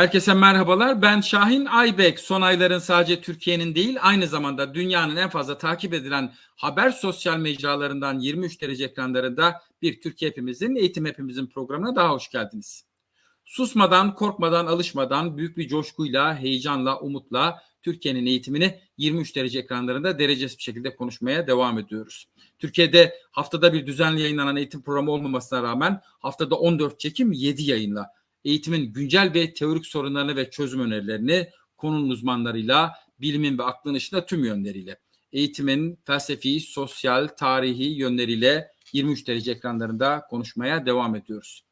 Herkese merhabalar. Ben Şahin Aybek. Son ayların sadece Türkiye'nin değil, aynı zamanda dünyanın en fazla takip edilen haber sosyal mecralarından 23 derece ekranlarında bir Türkiye hepimizin, eğitim hepimizin programına daha hoş geldiniz. Susmadan, korkmadan, alışmadan, büyük bir coşkuyla, heyecanla, umutla Türkiye'nin eğitimini 23 derece ekranlarında derecesiz bir şekilde konuşmaya devam ediyoruz. Türkiye'de haftada bir düzenli yayınlanan eğitim programı olmamasına rağmen haftada 14 çekim 7 yayınla eğitimin güncel ve teorik sorunlarını ve çözüm önerilerini konunun uzmanlarıyla, bilimin ve aklın ışığında tüm yönleriyle, eğitimin felsefi, sosyal, tarihi yönleriyle 23 derece ekranlarında konuşmaya devam ediyoruz.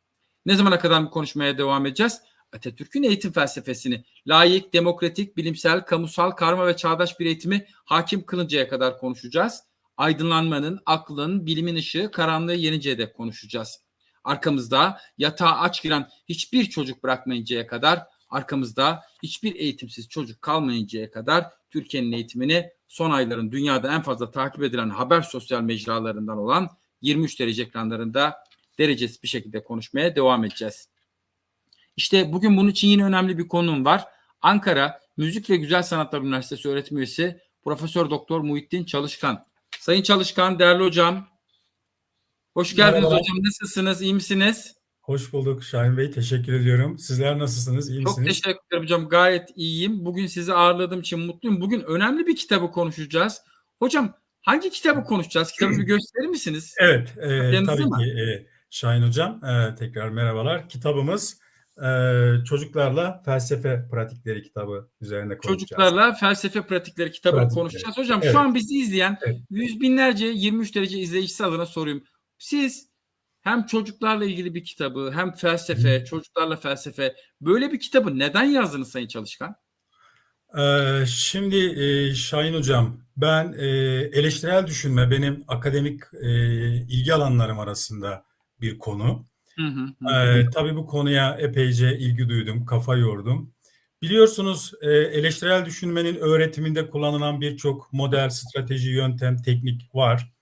Ne zamana kadar bu konuşmaya devam edeceğiz? Atatürk'ün eğitim felsefesini layık, demokratik, bilimsel, kamusal, karma ve çağdaş bir eğitimi hakim kılıncaya kadar konuşacağız. Aydınlanmanın, aklın, bilimin ışığı karanlığı yeninceye dek konuşacağız. Arkamızda yatağa aç giren hiçbir çocuk bırakmayıncaya kadar, arkamızda hiçbir eğitimsiz çocuk kalmayıncaya kadar Türkiye'nin eğitimini son ayların dünyada en fazla takip edilen haber sosyal mecralarından olan 23 derece ekranlarında derecesiz bir şekilde konuşmaya devam edeceğiz. İşte bugün bunun için yine önemli bir konum var. Ankara Müzik ve Güzel Sanatlar Üniversitesi öğretim üyesi Profesör Doktor Muhittin Çalışkan. Sayın Çalışkan, değerli hocam. Hoş geldiniz Merhaba. hocam. Nasılsınız? İyi misiniz? Hoş bulduk Şahin Bey. Teşekkür ediyorum. Sizler nasılsınız? İyi Çok misiniz? teşekkür ederim hocam. Gayet iyiyim. Bugün sizi ağırladığım için mutluyum. Bugün önemli bir kitabı konuşacağız. Hocam hangi kitabı konuşacağız? Kitabı bir gösterir misiniz? Evet, e, Yanınızda tabii mı? ki e, Şahin Hocam. E, tekrar merhabalar. Kitabımız e, Çocuklarla Felsefe Pratikleri kitabı üzerine konuşacağız. Çocuklarla felsefe pratikleri kitabı Pratikleri. konuşacağız. Hocam Evet. şu an bizi izleyen Evet. yüz binlerce 23 derece izleyicisi adına soruyorum. Siz hem çocuklarla ilgili bir kitabı hem felsefe, çocuklarla felsefe böyle bir kitabı neden yazdınız Sayın Çalışkan? Ee, şimdi e, Şahin Hocam, ben e, eleştirel düşünme benim akademik e, ilgi alanlarım arasında bir konu. Hı hı, hı. Ee, tabii bu konuya epeyce ilgi duydum, kafa yordum. Biliyorsunuz e, eleştirel düşünmenin öğretiminde kullanılan birçok model, strateji, yöntem, teknik var.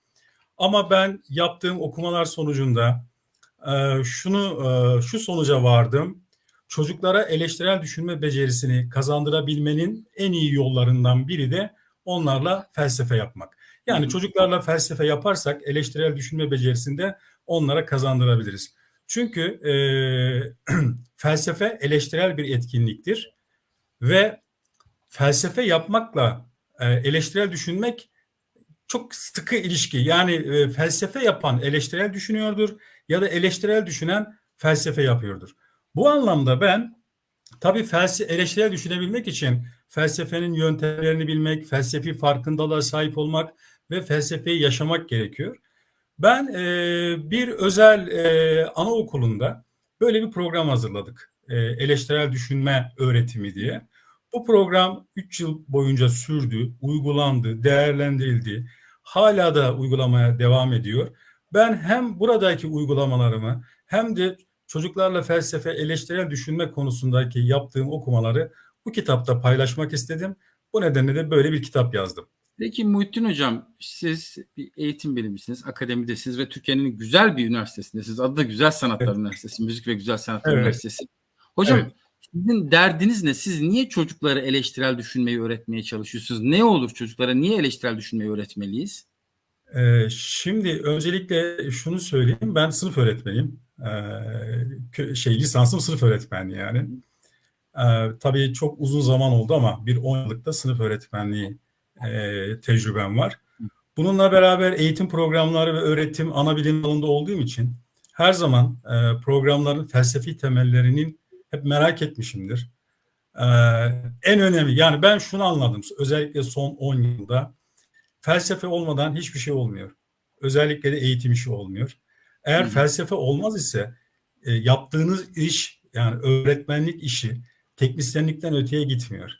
Ama ben yaptığım okumalar sonucunda e, şunu e, şu sonuca vardım. Çocuklara eleştirel düşünme becerisini kazandırabilmenin en iyi yollarından biri de onlarla felsefe yapmak. Yani çocuklarla felsefe yaparsak eleştirel düşünme becerisini de onlara kazandırabiliriz. Çünkü e, felsefe eleştirel bir etkinliktir ve felsefe yapmakla e, eleştirel düşünmek çok sıkı ilişki. Yani e, felsefe yapan eleştirel düşünüyordur ya da eleştirel düşünen felsefe yapıyordur. Bu anlamda ben tabii felse eleştirel düşünebilmek için felsefenin yöntemlerini bilmek, felsefi farkındalığa sahip olmak ve felsefeyi yaşamak gerekiyor. Ben e, bir özel e, anaokulunda böyle bir program hazırladık. E, eleştirel düşünme öğretimi diye. Bu program 3 yıl boyunca sürdü, uygulandı, değerlendirildi. Hala da uygulamaya devam ediyor. Ben hem buradaki uygulamalarımı hem de çocuklarla felsefe, eleştirel düşünme konusundaki yaptığım okumaları bu kitapta paylaşmak istedim. Bu nedenle de böyle bir kitap yazdım. Peki Muhittin Hocam siz bir eğitim bilimcisiniz, akademidesiniz ve Türkiye'nin güzel bir üniversitesindesiniz. Adı da Güzel Sanatlar Evet. Üniversitesi, Müzik ve Güzel Sanatlar Evet. Üniversitesi. Hocam Evet. Sizin derdiniz ne? Siz niye çocuklara eleştirel düşünmeyi öğretmeye çalışıyorsunuz? Ne olur çocuklara niye eleştirel düşünmeyi öğretmeliyiz? Ee, şimdi öncelikle şunu söyleyeyim. Ben sınıf öğretmeniyim. Ee, şey lisansım sınıf öğretmenliği yani. Ee, tabii çok uzun zaman oldu ama bir 10 yıllık da sınıf öğretmenliği e, tecrübem var. Bununla beraber eğitim programları ve öğretim ana bilim dalında olduğum için her zaman e, programların felsefi temellerinin hep merak etmişimdir. Ee, en önemli yani ben şunu anladım özellikle son 10 yılda felsefe olmadan hiçbir şey olmuyor. Özellikle de eğitim işi olmuyor. Eğer Hı felsefe olmaz ise e, yaptığınız iş yani öğretmenlik işi teknisyenlikten öteye gitmiyor.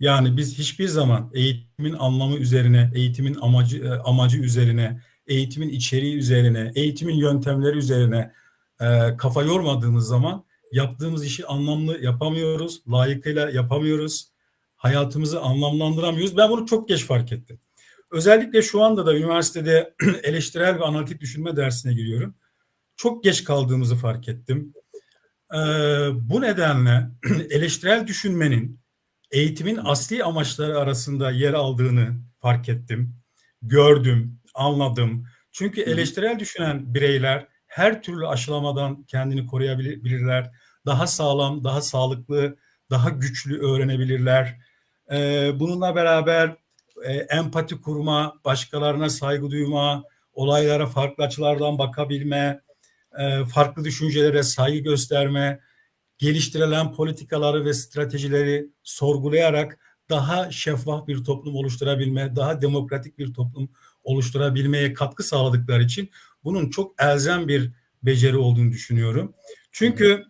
Yani biz hiçbir zaman eğitimin anlamı üzerine, eğitimin amacı e, amacı üzerine, eğitimin içeriği üzerine, eğitimin yöntemleri üzerine e, kafa yormadığımız zaman yaptığımız işi anlamlı yapamıyoruz, layıkıyla yapamıyoruz, hayatımızı anlamlandıramıyoruz. Ben bunu çok geç fark ettim. Özellikle şu anda da üniversitede eleştirel ve analitik düşünme dersine giriyorum. Çok geç kaldığımızı fark ettim. Ee, bu nedenle eleştirel düşünmenin eğitimin asli amaçları arasında yer aldığını fark ettim, gördüm, anladım. Çünkü eleştirel düşünen bireyler her türlü aşılamadan kendini koruyabilirler. Daha sağlam, daha sağlıklı, daha güçlü öğrenebilirler. Ee, bununla beraber e, empati kurma, başkalarına saygı duyma, olaylara farklı açılardan bakabilme, e, farklı düşüncelere saygı gösterme, geliştirilen politikaları ve stratejileri sorgulayarak daha şeffaf bir toplum oluşturabilme, daha demokratik bir toplum oluşturabilmeye katkı sağladıkları için bunun çok elzem bir beceri olduğunu düşünüyorum. Çünkü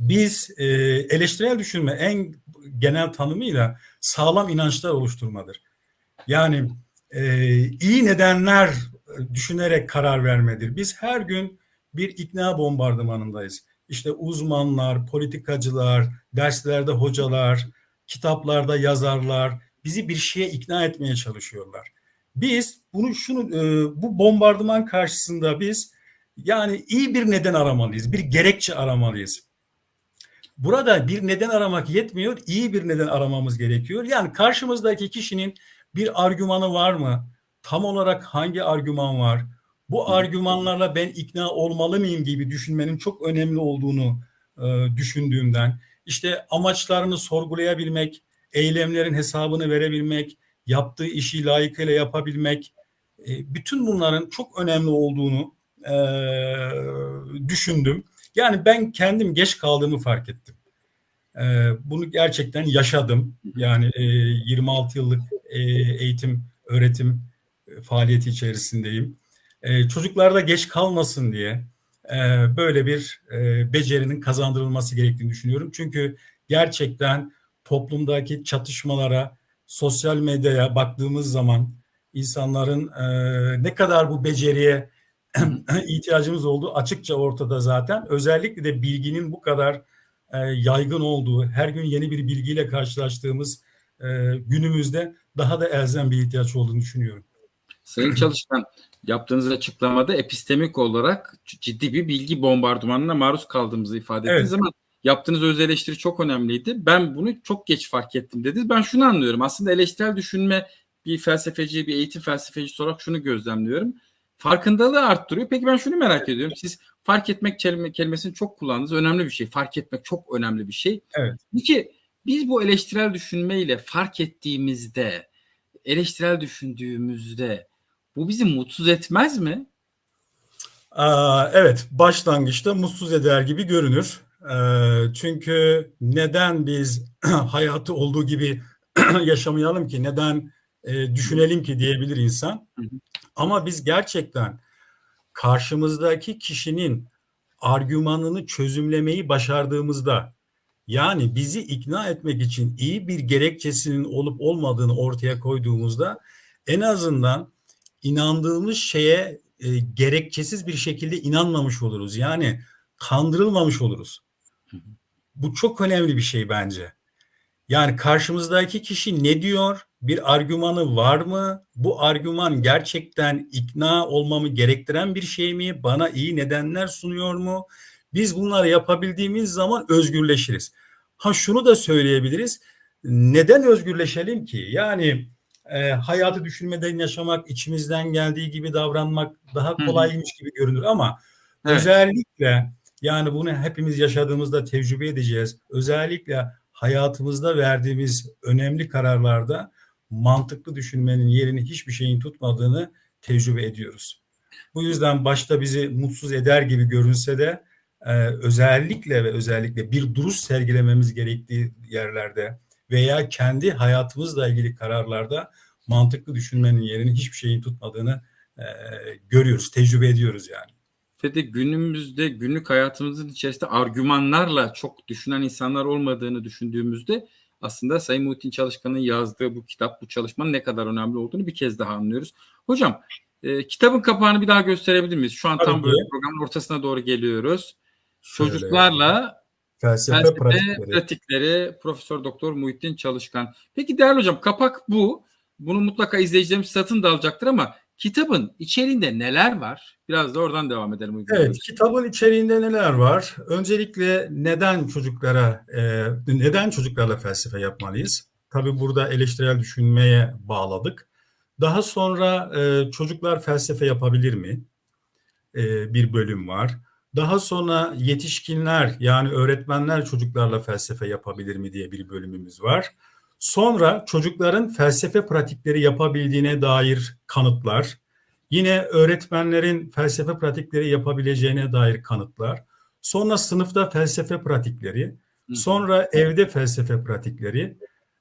biz e, eleştirel düşünme en genel tanımıyla sağlam inançlar oluşturmadır. Yani e, iyi nedenler düşünerek karar vermedir. Biz her gün bir ikna bombardımanındayız. İşte uzmanlar, politikacılar, derslerde hocalar, kitaplarda yazarlar bizi bir şeye ikna etmeye çalışıyorlar. Biz bunu şunu e, bu bombardıman karşısında biz yani iyi bir neden aramalıyız, bir gerekçe aramalıyız. Burada bir neden aramak yetmiyor, iyi bir neden aramamız gerekiyor. Yani karşımızdaki kişinin bir argümanı var mı? Tam olarak hangi argüman var? Bu argümanlarla ben ikna olmalı mıyım gibi düşünmenin çok önemli olduğunu e, düşündüğümden, işte amaçlarını sorgulayabilmek, eylemlerin hesabını verebilmek, yaptığı işi layıkıyla yapabilmek, e, bütün bunların çok önemli olduğunu e, düşündüm. Yani ben kendim geç kaldığımı fark ettim. E, bunu gerçekten yaşadım. Yani e, 26 yıllık e, eğitim, öğretim e, faaliyeti içerisindeyim. E, çocuklarda geç kalmasın diye e, böyle bir e, becerinin kazandırılması gerektiğini düşünüyorum. Çünkü gerçekten toplumdaki çatışmalara, sosyal medyaya baktığımız zaman insanların e, ne kadar bu beceriye ihtiyacımız olduğu açıkça ortada zaten. Özellikle de bilginin bu kadar e, yaygın olduğu, her gün yeni bir bilgiyle karşılaştığımız e, günümüzde daha da elzem bir ihtiyaç olduğunu düşünüyorum. Sayın Çalışkan, yaptığınız açıklamada epistemik olarak ciddi bir bilgi bombardımanına maruz kaldığımızı ifade Evet. ettiniz ama yaptığınız öz eleştiri çok önemliydi. Ben bunu çok geç fark ettim dediniz. Ben şunu anlıyorum. Aslında eleştirel düşünme bir felsefeci, bir eğitim felsefecisi olarak şunu gözlemliyorum. Farkındalığı arttırıyor. Peki ben şunu merak ediyorum. Siz fark etmek kelime, kelimesini çok kullandınız. Önemli bir şey. Fark etmek çok önemli bir şey. Evet. Peki biz bu eleştirel düşünmeyle fark ettiğimizde, eleştirel düşündüğümüzde bu bizi mutsuz etmez mi? Aa, evet, başlangıçta mutsuz eder gibi görünür. Çünkü neden biz hayatı olduğu gibi yaşamayalım ki, neden düşünelim ki diyebilir insan. Ama biz gerçekten karşımızdaki kişinin argümanını çözümlemeyi başardığımızda, yani bizi ikna etmek için iyi bir gerekçesinin olup olmadığını ortaya koyduğumuzda en azından inandığımız şeye e, gerekçesiz bir şekilde inanmamış oluruz. Yani kandırılmamış oluruz. Bu çok önemli bir şey bence. Yani karşımızdaki kişi ne diyor? Bir argümanı var mı? Bu argüman gerçekten ikna olmamı gerektiren bir şey mi? Bana iyi nedenler sunuyor mu? Biz bunları yapabildiğimiz zaman özgürleşiriz. Ha şunu da söyleyebiliriz. Neden özgürleşelim ki? Yani e, hayatı düşünmeden yaşamak, içimizden geldiği gibi davranmak daha kolaymış gibi görünür ama Evet. özellikle yani bunu hepimiz yaşadığımızda tecrübe edeceğiz. Özellikle hayatımızda verdiğimiz önemli kararlarda mantıklı düşünmenin yerini hiçbir şeyin tutmadığını tecrübe ediyoruz. Bu yüzden başta bizi mutsuz eder gibi görünse de e, özellikle ve özellikle bir duruş sergilememiz gerektiği yerlerde veya kendi hayatımızla ilgili kararlarda mantıklı düşünmenin yerini hiçbir şeyin tutmadığını e, görüyoruz, tecrübe ediyoruz yani. De günümüzde günlük hayatımızın içerisinde argümanlarla çok düşünen insanlar olmadığını düşündüğümüzde aslında Sayın Muhittin Çalışkan'ın yazdığı bu kitap, bu çalışmanın ne kadar önemli olduğunu bir kez daha anlıyoruz. Hocam e, kitabın kapağını bir daha gösterebilir miyiz? Şu an Tabii tam ki. böyle programın ortasına doğru geliyoruz. Şöyle, Çocuklarla felsefe, felsefe pratikleri. pratikleri Profesör Doktor Muhittin Çalışkan. Peki değerli hocam kapak bu. Bunu mutlaka izleyicilerimiz satın da alacaktır ama kitabın içeriğinde neler var? Biraz da oradan devam edelim. Uygun Evet, kitabın içeriğinde neler var? Öncelikle neden çocuklara, e, neden çocuklarla felsefe yapmalıyız? Tabii burada eleştirel düşünmeye bağladık. Daha sonra e, çocuklar felsefe yapabilir mi? E, bir bölüm var. Daha sonra yetişkinler yani öğretmenler çocuklarla felsefe yapabilir mi diye bir bölümümüz var. Sonra çocukların felsefe pratikleri yapabildiğine dair kanıtlar. Yine öğretmenlerin felsefe pratikleri yapabileceğine dair kanıtlar. Sonra sınıfta felsefe pratikleri. Sonra evde felsefe pratikleri.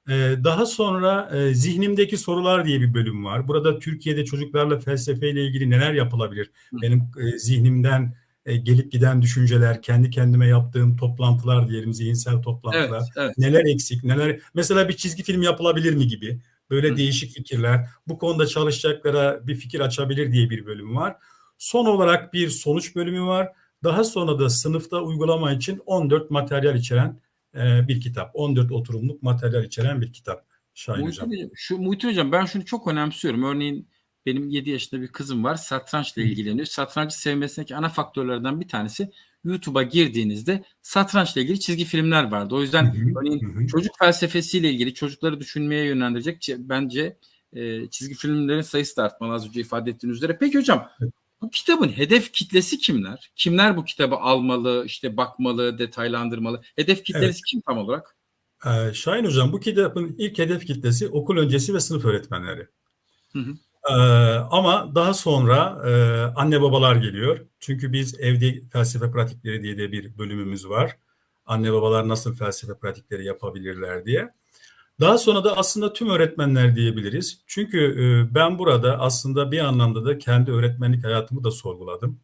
Ee, Daha sonra e, zihnimdeki sorular diye bir bölüm var. Burada Türkiye'de çocuklarla felsefeyle ilgili neler yapılabilir? Benim e, zihnimden e, gelip giden düşünceler, kendi kendime yaptığım toplantılar diyelim, zihinsel Evet, toplantılar. evet. Neler eksik, neler mesela bir çizgi film yapılabilir mi gibi böyle Hı. değişik fikirler. Bu konuda çalışacaklara bir fikir açabilir diye bir bölüm var. Son olarak bir sonuç bölümü var. Daha sonra da sınıfta uygulama için 14 materyal içeren e, bir kitap. 14 oturumluk materyal içeren bir kitap. Şahin Muhittin Hocam. Hocam, şu, Muhittin Hocam ben şunu çok önemsiyorum. Örneğin benim 7 yaşında bir kızım var. Satrançla ilgileniyor. Satrancı sevmesindeki ana faktörlerden bir tanesi YouTube'a girdiğinizde satrançla ilgili çizgi filmler vardı. O yüzden örneğin çocuk felsefesiyle ilgili çocukları düşünmeye yönlendirecek bence e, çizgi filmlerin sayısı da artmalı az önce ifade ettiğiniz üzere. Peki hocam bu kitabın hedef kitlesi kimler? Kimler bu kitabı almalı, işte bakmalı, detaylandırmalı? Hedef kitlesi kim tam olarak? Ee, Şahin Hocam bu kitabın ilk hedef kitlesi okul öncesi ve sınıf öğretmenleri. Hı hı. Ama daha sonra e, anne babalar geliyor. Çünkü biz evde felsefe pratikleri diye de bir bölümümüz var. Anne babalar nasıl felsefe pratikleri yapabilirler diye. Daha sonra da aslında tüm öğretmenler diyebiliriz. Çünkü e, ben burada aslında bir anlamda da kendi öğretmenlik hayatımı da sorguladım.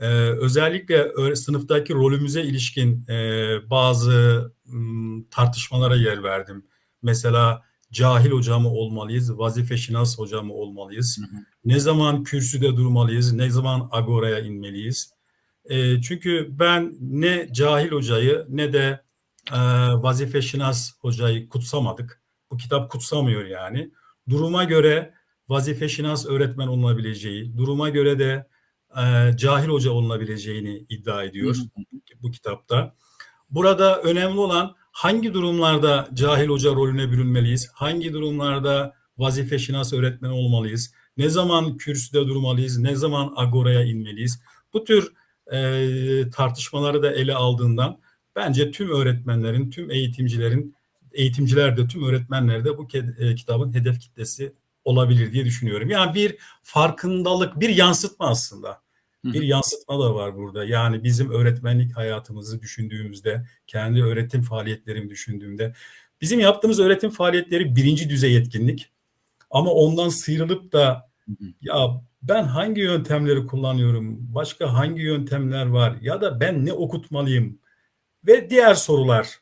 Ee, özellikle sınıftaki rolümüze ilişkin e, bazı m, tartışmalara yer verdim. Mesela cahil hoca mı olmalıyız, vazife şinas hoca mı olmalıyız? Hı hı. Ne zaman kürsüde durmalıyız, ne zaman agoraya inmeliyiz? E, çünkü ben ne cahil hocayı ne de e, vazife şinas hocayı kutsamadık. Bu kitap kutsamıyor yani. Duruma göre vazife şinas öğretmen olunabileceği, duruma göre de e, cahil hoca olunabileceğini iddia ediyor Hı hı. bu kitapta. Burada önemli olan hangi durumlarda cahil hoca rolüne bürünmeliyiz, hangi durumlarda vazife şinas öğretmeni olmalıyız, ne zaman kürsüde durmalıyız, ne zaman agoraya inmeliyiz. Bu tür e, tartışmaları da ele aldığından bence tüm öğretmenlerin, tüm eğitimcilerin, eğitimciler de tüm öğretmenler de bu e, kitabın hedef kitlesi olabilir diye düşünüyorum. Yani bir farkındalık, bir yansıtma aslında. Bir yansıtma da var burada. Yani bizim öğretmenlik hayatımızı düşündüğümüzde, kendi öğretim faaliyetlerimi düşündüğümde, bizim yaptığımız öğretim faaliyetleri birinci düzey etkinlik. Ama ondan sıyrılıp da ya ben hangi yöntemleri kullanıyorum, başka hangi yöntemler var ya da ben ne okutmalıyım ve diğer sorular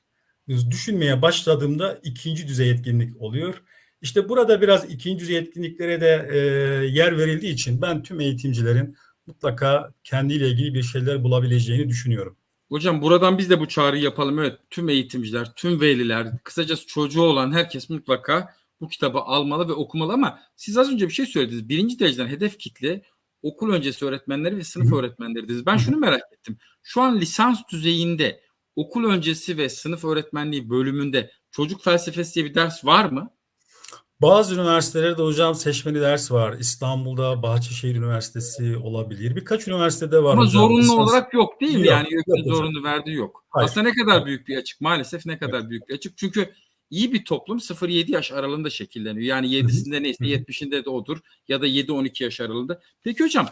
düşünmeye başladığımda ikinci düzey etkinlik oluyor. İşte burada biraz ikinci düzey etkinliklere de e, yer verildiği için ben tüm eğitimcilerin mutlaka kendiyle ilgili bir şeyler bulabileceğini düşünüyorum. Hocam buradan biz de bu çağrıyı yapalım. Evet tüm eğitimciler, tüm veliler, kısacası çocuğu olan herkes mutlaka bu kitabı almalı ve okumalı ama siz az önce bir şey söylediniz. Birinci dereceden hedef kitle okul öncesi öğretmenleri ve sınıf öğretmenleri dediniz. Ben şunu merak ettim. Şu an lisans düzeyinde okul öncesi ve sınıf öğretmenliği bölümünde çocuk felsefesi diye bir ders var mı? Bazı üniversitelerde hocam seçmeli ders var. İstanbul'da Bahçeşehir Üniversitesi olabilir. Birkaç üniversitede var Ama hocam. zorunlu Lisans- olarak yok değil mi? Yok, yani yok hocam. zorunlu verdiği yok. Hayır. Aslında ne kadar büyük bir açık maalesef ne kadar büyük bir açık. Çünkü iyi bir toplum 0-7 yaş aralığında şekilleniyor. Yani 7'sinde neyse hı hı. 70'inde de odur ya da 7-12 yaş aralığında. Peki hocam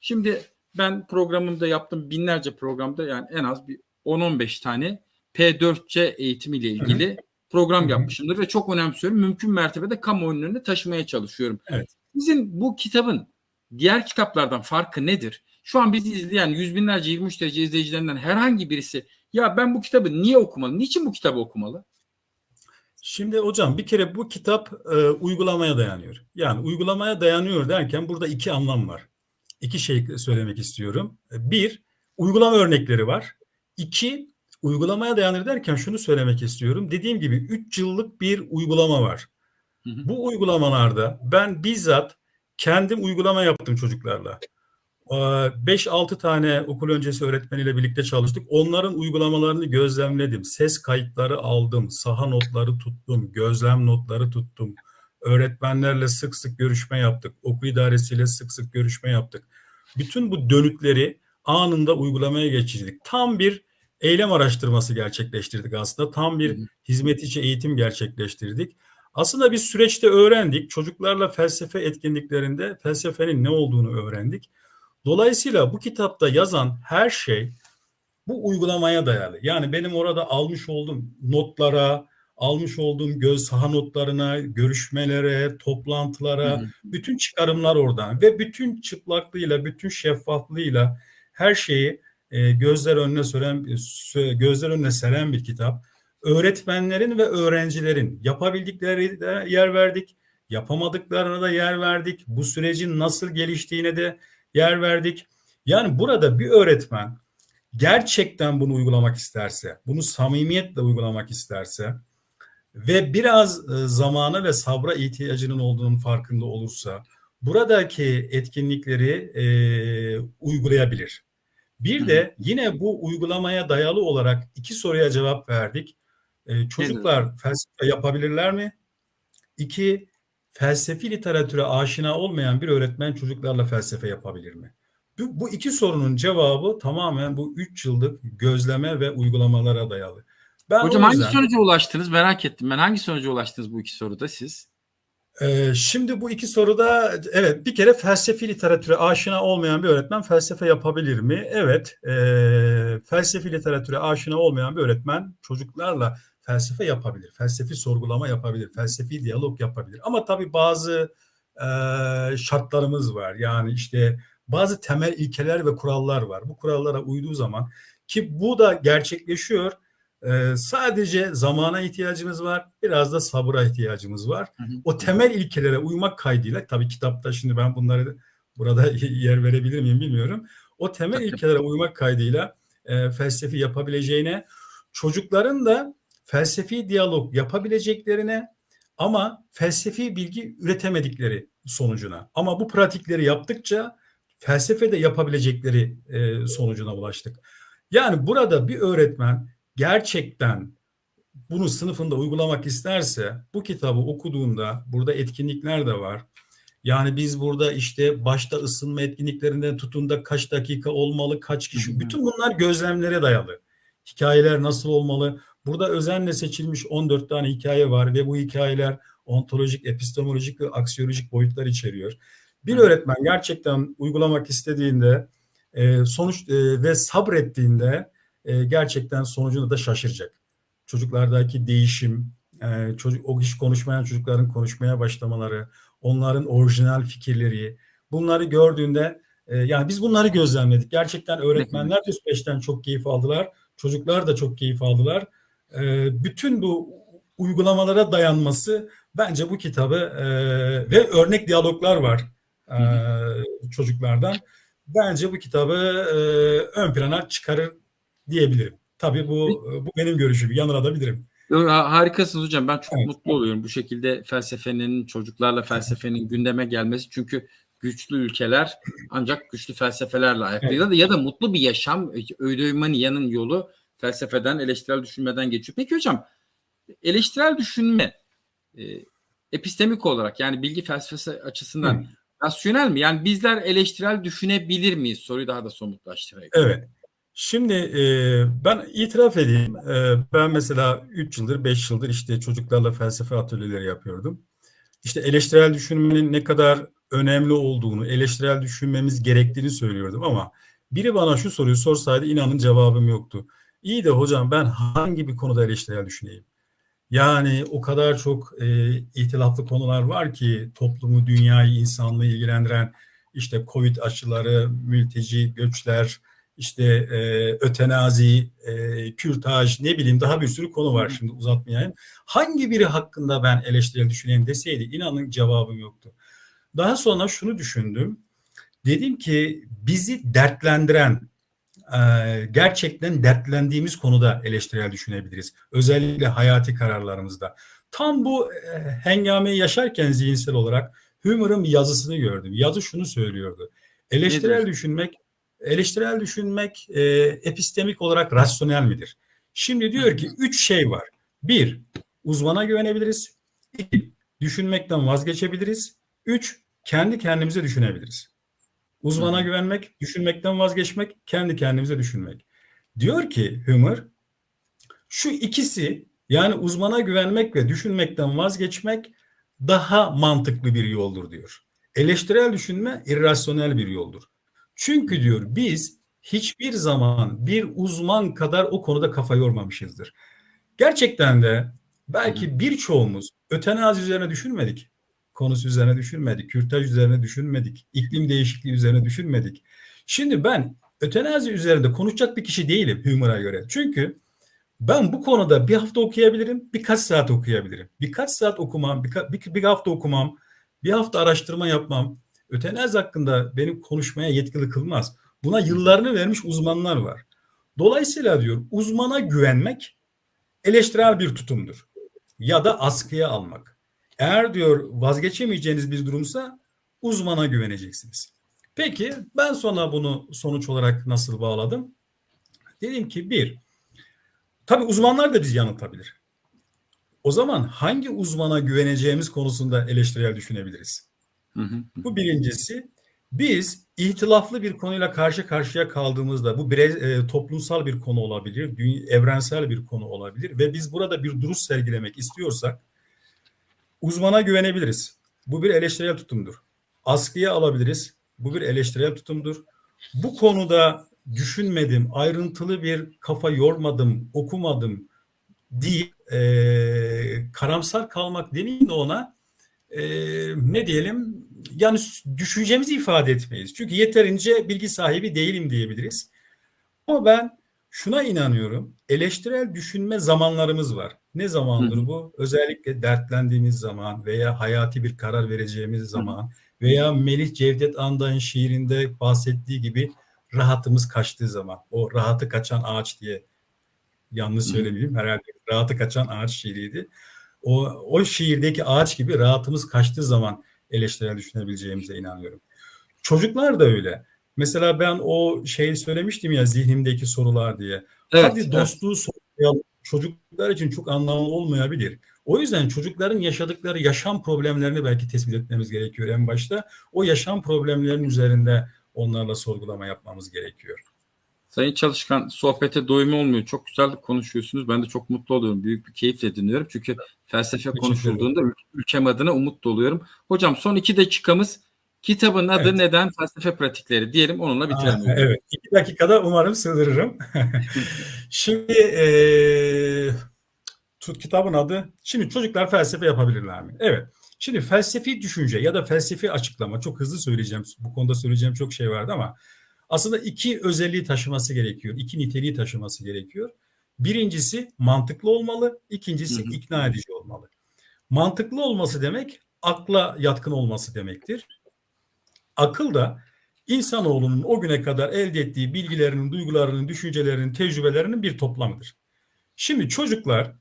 şimdi ben programımda yaptım binlerce programda yani en az bir 10-15 tane P4C eğitimiyle ilgili program yapmışımdır ve çok önemsiyorum. Mümkün mertebede kamuoyunun önüne taşımaya çalışıyorum. Evet. Sizin bu kitabın diğer kitaplardan farkı nedir? Şu an bizi izleyen yüz binlerce 23 derece izleyicilerinden herhangi birisi ya ben bu kitabı niye okumalı? Niçin bu kitabı okumalı? Şimdi hocam bir kere bu kitap e, uygulamaya dayanıyor. Yani uygulamaya dayanıyor derken burada iki anlam var. İki şey söylemek istiyorum. Bir, uygulama örnekleri var. İki, uygulamaya dayanır derken şunu söylemek istiyorum. Dediğim gibi 3 yıllık bir uygulama var. Hı hı. Bu uygulamalarda ben bizzat kendim uygulama yaptım çocuklarla. 5-6 tane okul öncesi öğretmeniyle birlikte çalıştık. Onların uygulamalarını gözlemledim. Ses kayıtları aldım. Saha notları tuttum. Gözlem notları tuttum. Öğretmenlerle sık sık görüşme yaptık. Okul idaresiyle sık sık görüşme yaptık. Bütün bu dönütleri anında uygulamaya geçirdik. Tam bir eylem araştırması gerçekleştirdik aslında. Tam bir hizmet içi eğitim gerçekleştirdik. Aslında biz süreçte öğrendik. Çocuklarla felsefe etkinliklerinde felsefenin ne olduğunu öğrendik. Dolayısıyla bu kitapta yazan her şey bu uygulamaya dayalı. Yani benim orada almış olduğum notlara, almış olduğum göz saha notlarına, görüşmelere, toplantılara, hı hı. bütün çıkarımlar oradan ve bütün çıplaklığıyla, bütün şeffaflığıyla her şeyi e, gözler önüne süren, gözler önüne seren bir kitap. Öğretmenlerin ve öğrencilerin yapabildikleri de yer verdik, yapamadıklarına da yer verdik. Bu sürecin nasıl geliştiğine de yer verdik. Yani burada bir öğretmen gerçekten bunu uygulamak isterse, bunu samimiyetle uygulamak isterse ve biraz zamana ve sabra ihtiyacının olduğunun farkında olursa buradaki etkinlikleri e, uygulayabilir. Bir de yine bu uygulamaya dayalı olarak iki soruya cevap verdik. E, çocuklar felsefe yapabilirler mi? İki, felsefi literatüre aşina olmayan bir öğretmen çocuklarla felsefe yapabilir mi? Bu, bu iki sorunun cevabı tamamen bu üç yıllık gözleme ve uygulamalara dayalı. Ben Hocam yüzden, hangi sonuca ulaştınız? Merak ettim. Ben hangi sonuca ulaştınız bu iki soruda siz? E, şimdi bu iki soruda evet bir kere felsefi literatüre aşina olmayan bir öğretmen felsefe yapabilir mi? Evet. E, felsefi literatüre aşina olmayan bir öğretmen çocuklarla felsefe yapabilir, felsefi sorgulama yapabilir, felsefi diyalog yapabilir. Ama tabii bazı e, şartlarımız var. Yani işte bazı temel ilkeler ve kurallar var. Bu kurallara uyduğu zaman ki bu da gerçekleşiyor. E, sadece zamana ihtiyacımız var, biraz da sabıra ihtiyacımız var. Hı hı. O temel ilkelere uymak kaydıyla, tabii kitapta şimdi ben bunları burada yer verebilir miyim bilmiyorum. O temel ilkelere uymak kaydıyla e, felsefi yapabileceğine, çocukların da felsefi diyalog yapabileceklerine ama felsefi bilgi üretemedikleri sonucuna. Ama bu pratikleri yaptıkça felsefe de yapabilecekleri e, sonucuna ulaştık. Yani burada bir öğretmen gerçekten bunu sınıfında uygulamak isterse bu kitabı okuduğunda burada etkinlikler de var. Yani biz burada işte başta ısınma etkinliklerinden tutun da kaç dakika olmalı, kaç kişi, bütün bunlar gözlemlere dayalı. Hikayeler nasıl olmalı? Burada özenle seçilmiş 14 tane hikaye var ve bu hikayeler ontolojik, epistemolojik ve aksiyolojik boyutlar içeriyor. Bir öğretmen gerçekten uygulamak istediğinde e, sonuç e, ve sabrettiğinde e, gerçekten sonucunda da şaşıracak. Çocuklardaki değişim, e, çocuk o kişi konuşmayan çocukların konuşmaya başlamaları, onların orijinal fikirleri, bunları gördüğünde e, yani biz bunları gözlemledik. Gerçekten öğretmenler de süreçten çok keyif aldılar. Çocuklar da çok keyif aldılar. E, bütün bu uygulamalara dayanması bence bu kitabı e, ve örnek diyaloglar var e, çocuklardan. Bence bu kitabı e, ön plana çıkarır diyebilirim. Tabii bu bu benim görüşüm. Yanılabilirim. Harikasınız hocam. Ben çok evet. mutlu oluyorum bu şekilde felsefenin çocuklarla felsefenin gündeme gelmesi. Çünkü güçlü ülkeler ancak güçlü felsefelerle ayaklıydı evet. ya da mutlu bir yaşam öyle yolu felsefeden, eleştirel düşünmeden geçiyor. Peki hocam eleştirel düşünme e, epistemik olarak yani bilgi felsefesi açısından Hı. rasyonel mi? Yani bizler eleştirel düşünebilir miyiz? Soruyu daha da somutlaştırayım. Evet. Şimdi e, ben itiraf edeyim. E, ben mesela 3 yıldır, 5 yıldır işte çocuklarla felsefe atölyeleri yapıyordum. İşte eleştirel düşünmenin ne kadar önemli olduğunu, eleştirel düşünmemiz gerektiğini söylüyordum ama biri bana şu soruyu sorsaydı inanın cevabım yoktu. İyi de hocam ben hangi bir konuda eleştirel düşüneyim? Yani o kadar çok e, ihtilaflı konular var ki toplumu, dünyayı, insanlığı ilgilendiren işte Covid aşıları, mülteci, göçler, işte e, ötenazi, e, kürtaj ne bileyim daha bir sürü konu var şimdi uzatmayayım. Hangi biri hakkında ben eleştirel düşüneyim deseydi inanın cevabım yoktu. Daha sonra şunu düşündüm. Dedim ki bizi dertlendiren gerçekten dertlendiğimiz konuda eleştirel düşünebiliriz. Özellikle hayati kararlarımızda. Tam bu hengameyi yaşarken zihinsel olarak Humer'ın bir yazısını gördüm. Yazı şunu söylüyordu. Eleştirel Nedir? düşünmek eleştirel düşünmek e, epistemik olarak rasyonel midir? Şimdi diyor ki üç şey var. Bir, uzmana güvenebiliriz. İki, düşünmekten vazgeçebiliriz. Üç, kendi kendimize düşünebiliriz. Uzmana Hı güvenmek, düşünmekten vazgeçmek, kendi kendimize düşünmek. Diyor ki Humer, şu ikisi yani uzmana güvenmek ve düşünmekten vazgeçmek daha mantıklı bir yoldur diyor. Eleştirel düşünme irrasyonel bir yoldur. Çünkü diyor biz hiçbir zaman bir uzman kadar o konuda kafa yormamışızdır. Gerçekten de belki birçoğumuz ötenazi üzerine düşünmedik. Konusu üzerine düşünmedik. Kürtaj üzerine düşünmedik. iklim değişikliği üzerine düşünmedik. Şimdi ben ötenazi üzerinde konuşacak bir kişi değilim Humer'a göre. Çünkü ben bu konuda bir hafta okuyabilirim, birkaç saat okuyabilirim. Birkaç saat okumam, birka, bir, bir hafta okumam, bir hafta araştırma yapmam. Ötenazi hakkında benim konuşmaya yetkili kılmaz. Buna yıllarını vermiş uzmanlar var. Dolayısıyla diyor uzmana güvenmek eleştirel bir tutumdur. Ya da askıya almak. Eğer diyor vazgeçemeyeceğiniz bir durumsa uzmana güveneceksiniz. Peki ben sonra bunu sonuç olarak nasıl bağladım? Dedim ki bir, tabii uzmanlar da bizi yanıltabilir. O zaman hangi uzmana güveneceğimiz konusunda eleştirel düşünebiliriz? Bu birincisi. Biz ihtilaflı bir konuyla karşı karşıya kaldığımızda bu bire, e, toplumsal bir konu olabilir, evrensel bir konu olabilir ve biz burada bir duruş sergilemek istiyorsak uzmana güvenebiliriz. Bu bir eleştirel tutumdur. Askıya alabiliriz. Bu bir eleştirel tutumdur. Bu konuda düşünmedim, ayrıntılı bir kafa yormadım, okumadım deyip e, karamsar kalmak demeyeyim de ona e, ne diyelim yani düşüncemizi ifade etmeyiz. Çünkü yeterince bilgi sahibi değilim diyebiliriz. Ama ben şuna inanıyorum. Eleştirel düşünme zamanlarımız var. Ne zamandır Hı bu? Özellikle dertlendiğimiz zaman veya hayati bir karar vereceğimiz zaman veya Melih Cevdet Anday'ın şiirinde bahsettiği gibi rahatımız kaçtığı zaman. O rahatı kaçan ağaç diye yanlış söylemeyeyim. Herhalde rahatı kaçan ağaç şiiriydi. O, o şiirdeki ağaç gibi rahatımız kaçtığı zaman eleştirel düşünebileceğimize inanıyorum. Çocuklar da öyle. Mesela ben o şeyi söylemiştim ya zihnimdeki sorular diye. Evet, Hadi evet. dostluğu sormayalım. Çocuklar için çok anlamlı olmayabilir. O yüzden çocukların yaşadıkları yaşam problemlerini belki tespit etmemiz gerekiyor en başta. O yaşam problemlerinin üzerinde onlarla sorgulama yapmamız gerekiyor. Sayın Çalışkan sohbete doyum olmuyor. Çok güzel konuşuyorsunuz. Ben de çok mutlu oluyorum. Büyük bir keyifle dinliyorum. Çünkü felsefe Teşekkür konuşulduğunda ül- ülkem adına umut doluyorum. Hocam son iki dakikamız kitabın adı Evet. neden? Felsefe pratikleri diyelim. Onunla bitirelim. Aa, hocam. evet. İki dakikada umarım sığdırırım. Şimdi eee tut kitabın adı. Şimdi çocuklar felsefe yapabilirler mi? Evet. Şimdi felsefi düşünce ya da felsefi açıklama çok hızlı söyleyeceğim. Bu konuda söyleyeceğim çok şey vardı ama aslında iki özelliği taşıması gerekiyor. iki niteliği taşıması gerekiyor. Birincisi mantıklı olmalı, ikincisi Hı hı. ikna edici olmalı. Mantıklı olması demek akla yatkın olması demektir. Akıl da insanoğlunun o güne kadar elde ettiği bilgilerinin, duygularının, düşüncelerinin, tecrübelerinin bir toplamıdır. Şimdi çocuklar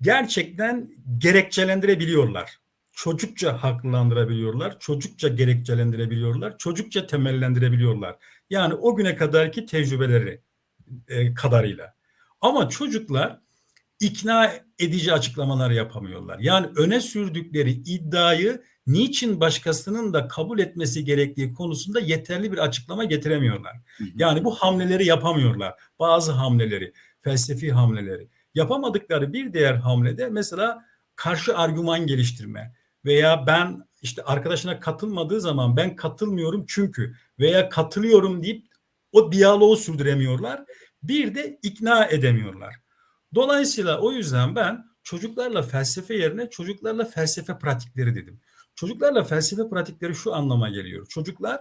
gerçekten gerekçelendirebiliyorlar. Çocukça haklandırabiliyorlar, çocukça gerekçelendirebiliyorlar, çocukça temellendirebiliyorlar. Yani o güne kadarki tecrübeleri e, kadarıyla. Ama çocuklar ikna edici açıklamalar yapamıyorlar. Yani öne sürdükleri iddiayı niçin başkasının da kabul etmesi gerektiği konusunda yeterli bir açıklama getiremiyorlar. Yani bu hamleleri yapamıyorlar. Bazı hamleleri, felsefi hamleleri. Yapamadıkları bir diğer hamlede mesela karşı argüman geliştirme veya ben işte arkadaşına katılmadığı zaman ben katılmıyorum çünkü veya katılıyorum deyip o diyaloğu sürdüremiyorlar. Bir de ikna edemiyorlar. Dolayısıyla o yüzden ben çocuklarla felsefe yerine çocuklarla felsefe pratikleri dedim. Çocuklarla felsefe pratikleri şu anlama geliyor. Çocuklar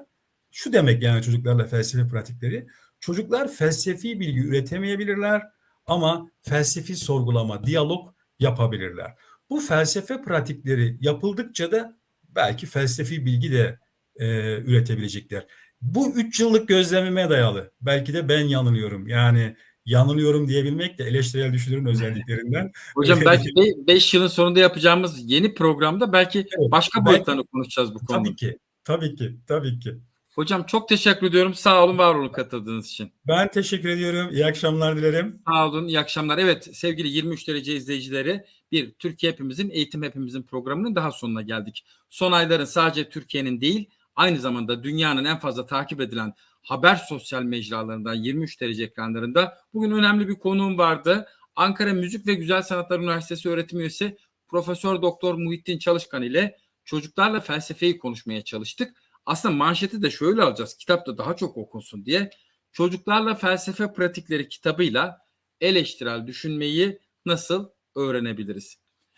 şu demek yani çocuklarla felsefe pratikleri. Çocuklar felsefi bilgi üretemeyebilirler ama felsefi sorgulama, diyalog yapabilirler. Bu felsefe pratikleri yapıldıkça da belki felsefi bilgi de e, üretebilecekler. Bu üç yıllık gözlemime dayalı. Belki de ben yanılıyorum. Yani yanılıyorum diyebilmek de eleştirel düşünürün özelliklerinden. Hocam belki 5 yılın sonunda yapacağımız yeni programda belki Evet, başka boyutlarını konuşacağız bu konuda. Tabii ki, tabii ki, tabii ki. Hocam çok teşekkür ediyorum. Sağ olun, var olun katıldığınız için. Ben teşekkür ediyorum. İyi akşamlar dilerim. Sağ olun, iyi akşamlar. Evet sevgili 23 derece izleyicileri bir Türkiye Hepimizin Eğitim Hepimizin programının daha sonuna geldik. Son ayların sadece Türkiye'nin değil aynı zamanda dünyanın en fazla takip edilen haber sosyal mecralarından 23 derece ekranlarında bugün önemli bir konuğum vardı. Ankara Müzik ve Güzel Sanatlar Üniversitesi öğretim üyesi Profesör Doktor Muhittin Çalışkan ile çocuklarla felsefeyi konuşmaya çalıştık. Aslında manşeti de şöyle alacağız. Kitapta daha çok okunsun diye. Çocuklarla Felsefe Pratikleri kitabıyla eleştirel düşünmeyi nasıl öğrenebiliriz?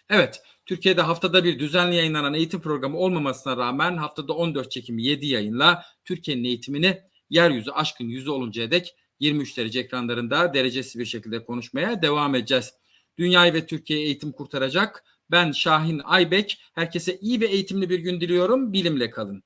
Evet, Türkiye'de haftada bir düzenli yayınlanan eğitim programı olmamasına rağmen haftada 14 çekimi 7 yayınla Türkiye'nin eğitimini yeryüzü aşkın yüzü oluncaya dek 23 derece ekranlarında derecesi bir şekilde konuşmaya devam edeceğiz. Dünyayı ve Türkiye'yi eğitim kurtaracak. Ben Şahin Aybek. Herkese iyi ve eğitimli bir gün diliyorum. Bilimle kalın.